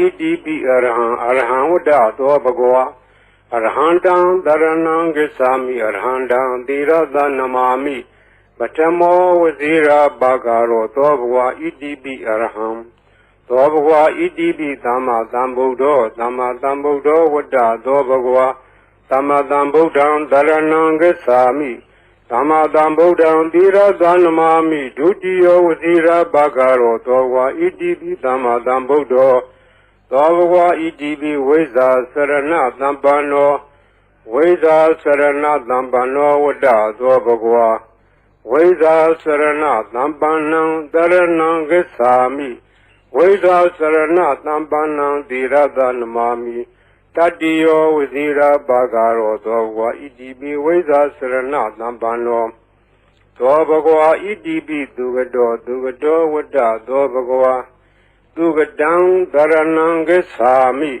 ဣတိပိအရဟံအရဟံဝတ္တသောဘဂဝါအရဟံတံတရဏံဂစ္ဆာမိအရဟံတံသီရသနမာမိပထမောဝဇိရာဘာဂရောသောဘဂဝါဣတိပိအရဟံသောဘဂဝါဣတိပိသမ္မာသမ္ဗုဒ္ဓောသမ္မာသမ္ဗုဒ္ဓောဝတ္တသောဘဂဝါသမ္မာသမ္ဗုဒ္ဓံတရဏံဂစ္ဆာမိသမ္မာသမ္ဗုဒ္ဓံသီရသနမာမိဒုတိယောဝဇိရာဘာဂရောသောဘဂဝါဣတိပိသမ္မာသမ္ဗုဒ္ဓော သောဘဂဝါဣတိပိဝိဇာစရဏသံပန္နောဝိဇာစရဏသံပန္နောဝတ္တသောဘဂဝါဝိဇာစရဏသံပန္နံတရဏံဂစ္ဆာမိဝိဇာစရဏသံပန္နံသီရသနမာမိတတ္တိယောဝဇိရာဘာဂရောသောဘဂဝါဣတိပိဝိဇာစရဏသံပန္နောသောဘဂဝါဣတိပိသူကတောသူကတောဝတ္တသောဘဂဝါ သူကတံသရဏံဂစ္ဆာမိ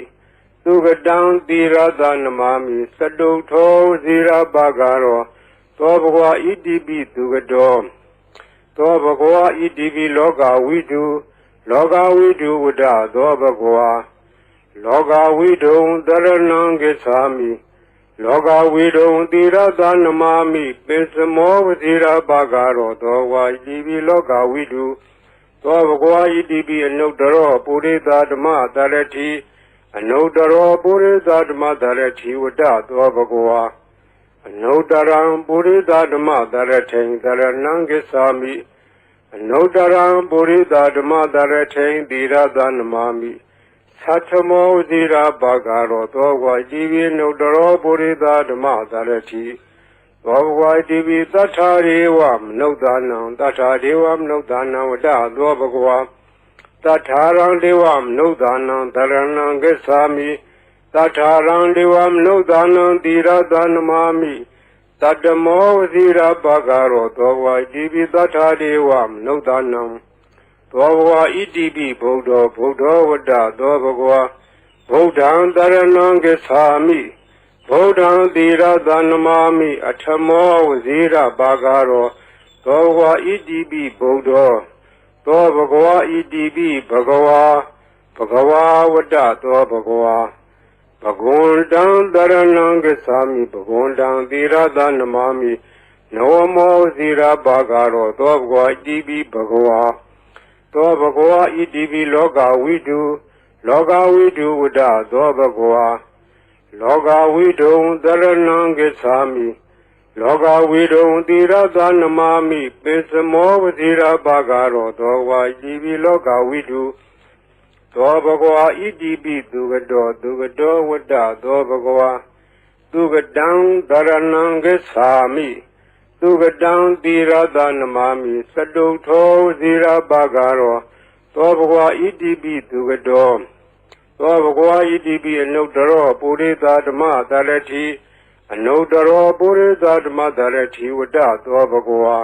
သူကတံသီရသနမမိစတုထောဇီရပါကရောသောဘဂဝါဣတိပိသူကတောသောဘဂဝါဣတိပိလောကဝိတုလောကဝိတုဝဒသောဘဂဝါလောကဝိတုံသရဏံဂစ္ဆာမိလောကဝိတုံသီရသနမမိပိစမောဝဇီရပါကရောသောဝါဣတိပိလောကဝိတု သောဘဂဝါဣတိပိအနုတ္တရောပုရိသဓမ္မတရတိအနုတ္တရောပုရိသဓမ္မတရတိဝတ္တသောဘဂဝါအနုတ္တရံပုရိသဓမ္မတရထိန်တရဏံကိသာမိအနုတ္တရံပုရိသဓမ္မတရထိန်သီရသနမမိသတ္ထမောသီရဘာဂရောသောဘဂဝါဣတိပိအနုတ္တရောပုရိသဓမ္မတရတိ သောဘဂဝါတိပိသတ္ထာရေဝမနုဿာနံတတ္ထာဒေဝမနုဿာနံဝတ္တသောဘဂဝါတတ္ထာရံဒေဝမနုဿာနံတရဏံဂစ္ဆာမိတတ္ထာရံဒေဝမနုဿာနံသီရသနမာမိတတ္တမောဝဇိရပါကရောသောဘဂဝါတိပိသတ္ထာဒေဝမနုဿာနံသောဘဂဝါဣတိပိဗုဒ္ဓောဗုဒ္ဓောဝတ္တသောဘဂဝါဗုဒ္ဓံတရဏံဂစ္ဆာမိ ဗုဒ္ဓံသီရသနမာမိအထမောဝဇိရပါကရောသောဘဂဝါဣတိပိဗုဒ္ဓောသောဘဂဝါဣတိပိဘဂဝါဘဂဝါဝတ္တသောဘဂဝါဘဂဝန္တံတရဏံဂစ္ဆာမိဘဂဝန္တံသီရသနမာမိနောမောဝဇိရပါကရောသောဘဂဝါဣတိပိဘဂဝါသောဘဂဝါဣတိပိလောကဝိတုလောကဝိတုဝတ္တသောဘဂဝါ လောကဝိတုံတရဏံဂစ္ဆာမိလောကဝိတုံသီရသနမမိပိစမောဝဇိရပါကရောသောဝါဤပိလောကဝိတုသောဘဂဝါဣတိပိသူကတောသူကတောဝတ္တသောဘဂဝါသူကတံတရဏံဂစ္ဆာမိသူကတံသီရသနမမိစတုထောဇိရပါကရောသောဘဂဝါဣတိပိသူကတော သောဘဂဝါဣတိပိအနုတ္တရောပုရိသဓမ္မတရတိအနုတ္တရောပုရိသဓမ္မတရတိဝတ္တသောဘဂဝါ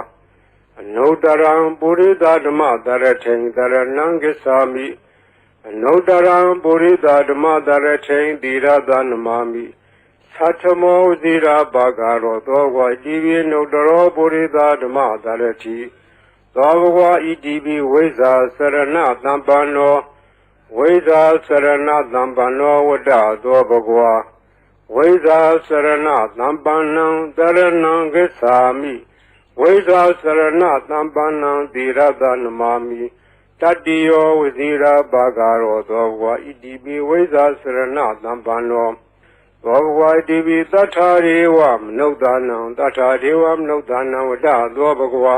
အနုတ္တရံပုရိသဓမ္မတရထိန်တရဏံကိသာမိအနုတ္တရံပုရိသဓမ္မတရထိန်သီရသနမမိသတ္ထမောသီရပါကရောသောဘဂဝါဣတိပိအနုတ္တရောပုရိသဓမ္မတရတိသောဘဂဝါဣတိပိဝိဇာစရဏသံပန္နော ဝိဇာစရဏသံပန္နောဝတ္တသောဘဂဝါဝိဇာစရဏသံပန္နံတရဏံဂစ္ဆာမိဝိဇာစရဏသံပန္နံသီရသနမာမိတတ္တိယောဝဇိရာဘာဂရောသောဘဂဝါဣတိပိဝိဇာစရဏသံပန္နောသောဘဂဝါဣတိပိသတ္ထာရေဝမနုဿာနံတတ္ထာဒေဝမနုဿာနံဝတ္တသောဘဂဝါ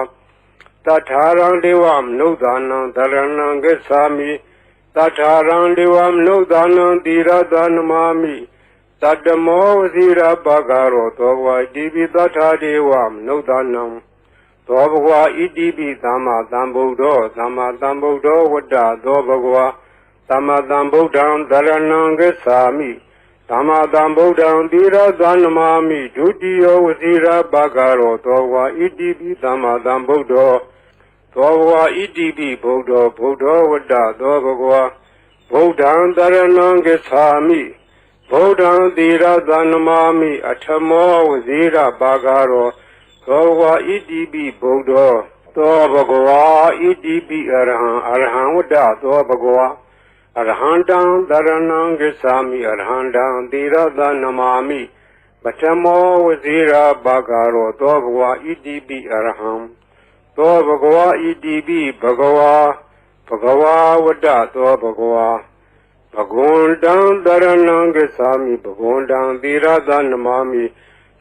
တတ္ထာရံဒေဝမနုဿာနံတရဏံဂစ္ဆာမိ တထာရံဒေဝမနုဿာနံတိရသနမာမိတတ္တမောဝဇိရပါကရောသောဘဝဣတိပိတထာဒေဝမနုဿာနံသောဘဂဝါဣတိပိသမ္မာသမ္ဗုဒ္ဓောသမ္မာသမ္ဗုဒ္ဓောဝတ္တသောဘဂဝါသမ္မာသမ္ဗုဒ္ဓံတရဏံဂစ္ဆာမိသမ္မာသမ္ဗုဒ္ဓံတိရသနမာမိဒုတိယောဝဇိရပါကရောသောဘဝဣတိပိသမ္မာသမ္ဗုဒ္ဓော သောဘဝဣတိပိဗုဒ္ဓောဗုဒ္ဓောဝတ္တသောဘဂဝါဗုဒ္ဓံတရဏံဂစ္ဆာမိဗုဒ္ဓံသီရသနမာမိအထမောဝဇိရပါကရောသောဘဂဝါဣတိပိဗုဒ္ဓောသောဘဂဝါဣတိပိအရဟံအရဟံဝတ္တသောဘဂဝါအရဟံတံတရဏံဂစ္ဆာမိအရဟံတံသီရသနမာမိပထမောဝဇိရာဘာဂရောသောဘဂဝါဣတိပိအရဟံ သောဘဂဝါဣတိပိဘဂဝါဘဂဝါဝတ္တသောဘဂဝါဘဂဝန္တံတရဏံဂစ္ဆာမိဘဂဝန္တံသီရသနမာမိ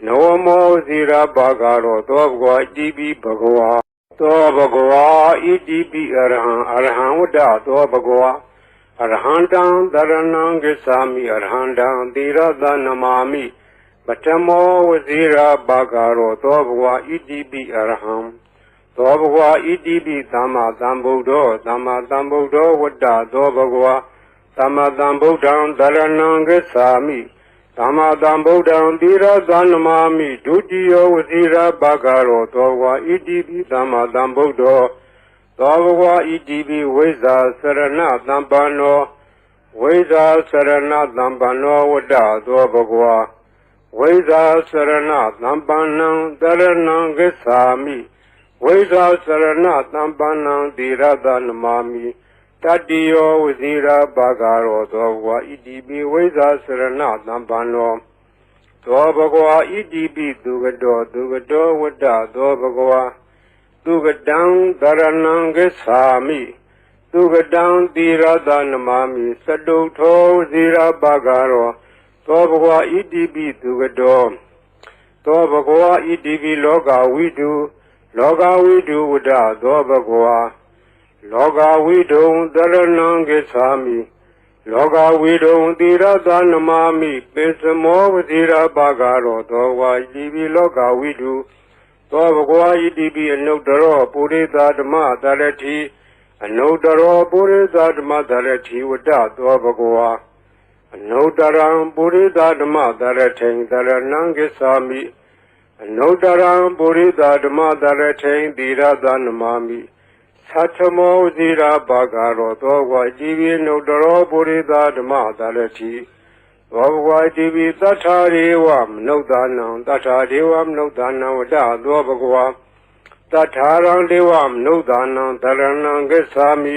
နဝမောဇိရာဘာဂရောသောဘဂဝါဣတိပိဘဂဝါသောဘဂဝါဣတိပိအရဟံအရဟံဝတ္တသောဘဂဝါအရဟံတံတရဏံဂစ္ဆာမိအရဟံတံသီရသနမာမိပထမောဝဇိရာဘာဂရောသောဘဝဣတိပိအရဟံ သောဘဝဣတိပိသမ္မာသမ္ဗုဒ္ဓောသမ္မာသမ္ဗုဒ္ဓောဝတ္တသောဘဂဝါသမ္မာသမ္ဗုဒ္ဓံတရဏံဂစ္ဆာမိသမ္မာသမ္ဗုဒ္ဓံသီရသနမာမိဒုတိယဝဇိရာဘာဂရောသောဘဝဣတိပိသမ္မာသမ္ဗုဒ္ဓောသောဘဝဣတိပိဝိဇ္ဇာစရဏသံပန္နောဝိဇ္ဇာစရဏသံပန္နောဝတ္တသောဘဂဝါဝိဇ္ဇာစရဏသံပန္နံတရဏံဂစ္ဆာမိ ဝိဇ္ဇာစရဏသံပန္နံသီရသနမာမိတတ္တိယောဝဇိရာဘာဂရောသောဘဂဝါဣတိပိဝိဇ္ဇာစရဏသံပန္နောသောဘဂဝါဣတိပိသူကတောသူကတောဝတ္တသောဘဂဝါသူကတံတရဏံဂစ္ဆာမိသူကတံသီရသနမမိစတုထောဇီရပါကရောသောဘဂဝါဣတိပိသူကတောသောဘဂဝါဣတိပိလောကဝိတု လောကဝိတုဝဒသောဘဂဝါလောကဝိတုံတရဏံဂစ္ဆာမိလောကဝိတုံသီရသနမမိပိစမောဝဇီရပါကရောသောဝါဣတိပိလောကဝိတုသောဘဂဝါဣတိပိအနုတ္တရောပုရိသဓမ္မသရတိအနုတ္တရောပုရိသဓမ္မသရတိဝတ္တသောဘဂဝါအနုတ္တရံပုရိသဓမ္မသရထိန်သရဏံဂစ္ဆာမိ အနုတ္တရံပုရိသဓမ္မသရထိန်သီရသနမမိသတ္ထမောဇိရာဘာဂရောသောဘဂဝါဣတိပိအနုတ္တရောပုရိသဓမ္မသရတိသောဘဂဝါတိပိသတ္ထာရေဝမနုဿာနံတတ္ထာဒေဝမနုဿာနံဝတ္တသောဘဂဝါတတ္ထာရံဒေဝမနုဿာနံတရဏံဂစ္ဆာမိ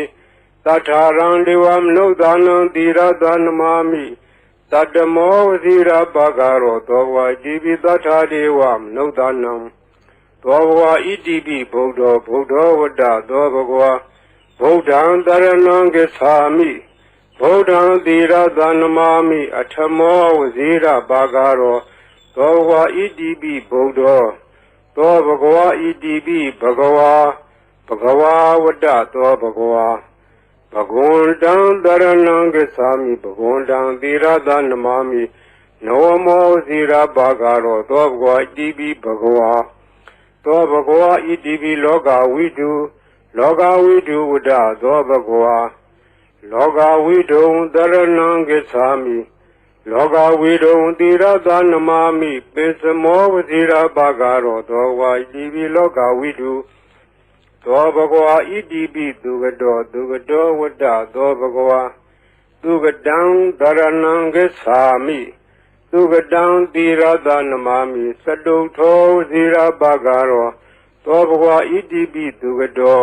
တတ္ထာရံဒေဝမနုဿာနံသီရသနမာမိ တတ္တမောဝဇိရပါကရောသောဘဂဝါတိပိသတ္ထာဒေဝမနုဿာနံသောဘဂဝါဣတိပိဗုဒ္ဓောဗုဒ္ဓောဝတ္တသောဘဂဝါဗုဒ္ဓံတရဏံဂစ္ဆာမိဗုဒ္ဓံသီရသနမာမိအထမောဝဇိရပါကရောသောဘဂဝါဣတိပိဗုဒ္ဓောသောဘဂဝါဣတိပိဘဂဝါဘဂဝါဝတ္တသောဘဂဝါ ဘဂဝန္တံတရဏံဂစ္ဆာမိဘဂဝန္တံသီရသနမာမိနောမောဇိရပါကရောသောဘဂဝါဣတိပိဘဂဝါသောဘဂဝါဣတိပိလောကဝိတုလောကဝိတုဝတ္တသောဘဂဝါလောကဝိတုံတရဏံဂစ္ဆာမိလောကဝိတုံတိရသနမမိပိစမောဝတိရပါကရောသောဝါဣတိပိလောကဝိတု သောဘဂဝါဣတိပိသူကတောသူကတောဝတ္တသောဘဂဝါသူကတံတရဏံဂစ္ဆာမိသူကတံတိရသနမမိစတုထောဇိရပါကရောသောဘဂဝါဣတိပိသူကတော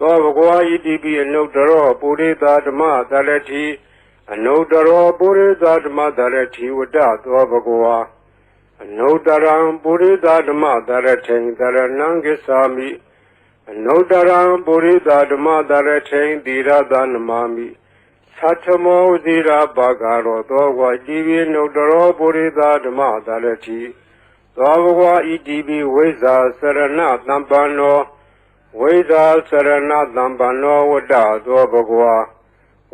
သောဘဂဝါဣတိပိအနုတ္တရောပုရိသဓမ္မသရတိအနုတ္တရောပုရိသဓမ္မသရတိဝတ္တသောဘဂဝါအနုတ္တရံပုရိသဓမ္မသရထိန်သရဏံဂစ္ဆာမိ အနုတ္တရံပုရိသဓမ္မသရထိန်သီရသနမာမိသတ္ထမောဇိရာဘာဂရောသောဘဂဝါဣတိပိအနုတ္တရောပုရိသဓမ္မသရတိသောဘဂဝါဣတိပိဝိဇ္ဇာစရဏသံပန္နောဝိဇာစရဏသံပန္နောဝတ္တသောဘဂဝါ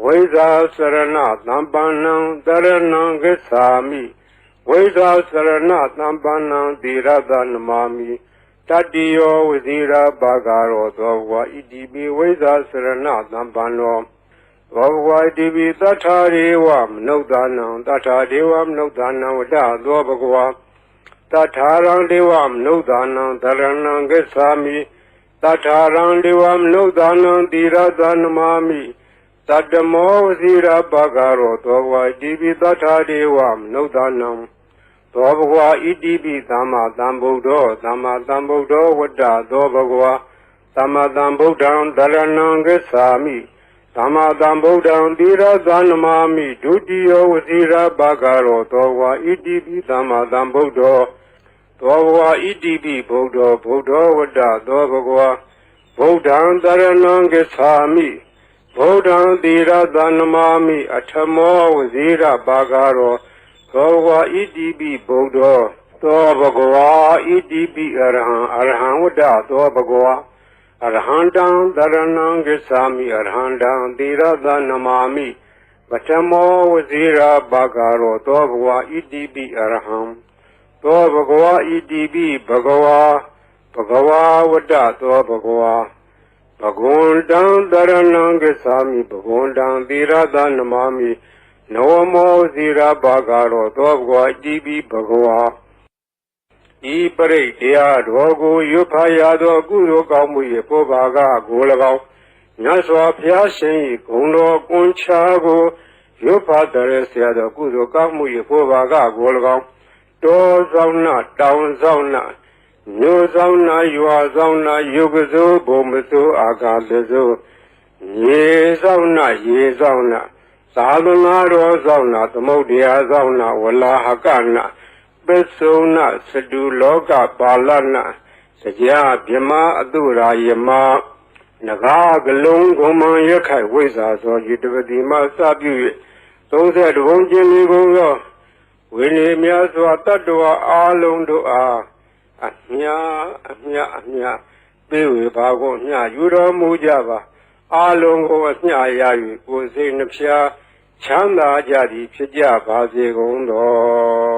ဝိဇာစရဏသံပန္နံတရဏံဂစ္ဆာမိဝိဇာစရဏသံပန္နံသီရသနမာမိ တတ္တိယောဝဇိရာဘာဂရောသောဘဂဝါဣတိပိဝိဇာစရဏသံပန္နောသောဘဂဝါဣတိပိသတ္ထာရေဝမနုဿာနံတတ္ထာဒေဝမနုဿာနံဝတ္တသောဘဂဝါတတ္ထာရံဒေဝမနုဿာနံတရဏံဂစ္ဆာမိတထာရံဒေဝမနုဿာနံတိရသနမာမိတတ္တမောဝစီရပါကရောသောဘဝဣတိပိတထာဒေဝမနုဿာနံ သောဘဂဝါဣတိပိသမ္မာသမ္ဗုဒ္ဓောသမ္မာသမ္ဗုဒ္ဓောဝတ္တသောဘဂဝါသမ္မာသမ္ဗုဒ္ဓံတရဏံဂစ္ဆာမိသမ္မာသမ္ဗုဒ္ဓံသီရသနမာမိဒုတိယဝစီရဘဂရောသောဝါဣတိပိသမ္မာသမ္ဗုဒ္ဓောသောဝါဣတိပိဗုဒ္ဓောဗုဒ္ဓဝတ္တသောဘဂဝါဗုဒ္ဓံတရဏံဂစ္ဆာမိဗုဒ္ဓံသီရသနမာမိအထမောဝစီရဘဂရော သောဝါဣတိပိဗုဒ္ဓောသောဘဂဝါဣတိပိအရဟံအရဟံဝတ္တသောဘဂဝါအရဟံတံသရဏံဂစ္ဆာမိအရဟံတံသီရသနမာမိပထမောဝဇိရာဘာဂရောသောဘဂဝါဣတိပိအရဟံသောဘဂဝါဣတိပိဘဂဝါဘဂဝါဝတ္တသောဘဂဝါဘဂဝန္တံသရဏံဂစ္ဆာမိဘဂဝန္တံသီရသနမာမိ နဝမောဇိရာဘာဂရောသောဘဂဝါဣတိပိဘဂဝါဤပရိတ်တရားတော်ကိုရွတ်ဖာရသောကုသိုလ်ကောင်းမှု၏ပုဗ္ဗာကကို၎င်းမြတ်စွာဘုရားရှင်၏ဂုဏ်တော်ကွန်ချာကိုရွတ်ဖာတရဆရာသောကုသိုလ်ကောင်းမှု၏ပုဗ္ဗာကကို၎င်းတောဆောင်နာတောင်ဆောင်နာမြို့ဆောင်နာရွာဆောင်နာယုဂဇုဘုံမစုအာကာသဇုရေဆောင်နာရေဆောင်နာ သာသနာတော်ဆောင်နာသမုဒ္ဒရာဆောင်နာဝလာဟကနာပစ္စုဏသတုလောကပါဠနာစကြာမြမအတုရာယမနဂါကလုံးဂုံမံရခိုင်ဝိဇ္ဇာသောယတပတိမစပြု၍30ဘုံကျင်လေးကုန်သောဝိနည်းများစွာတတ္တဝါအာလုံးတို့အားအမြအမြအမြပေးဝေပါကုန်မြယူတော်မူကြပါအာလုံးကိုအမြရ၍ကိုယ်စိတ်နှဖျား ချမ်းသာကြသည်ဖြစ်ကြပါစေကုန်သော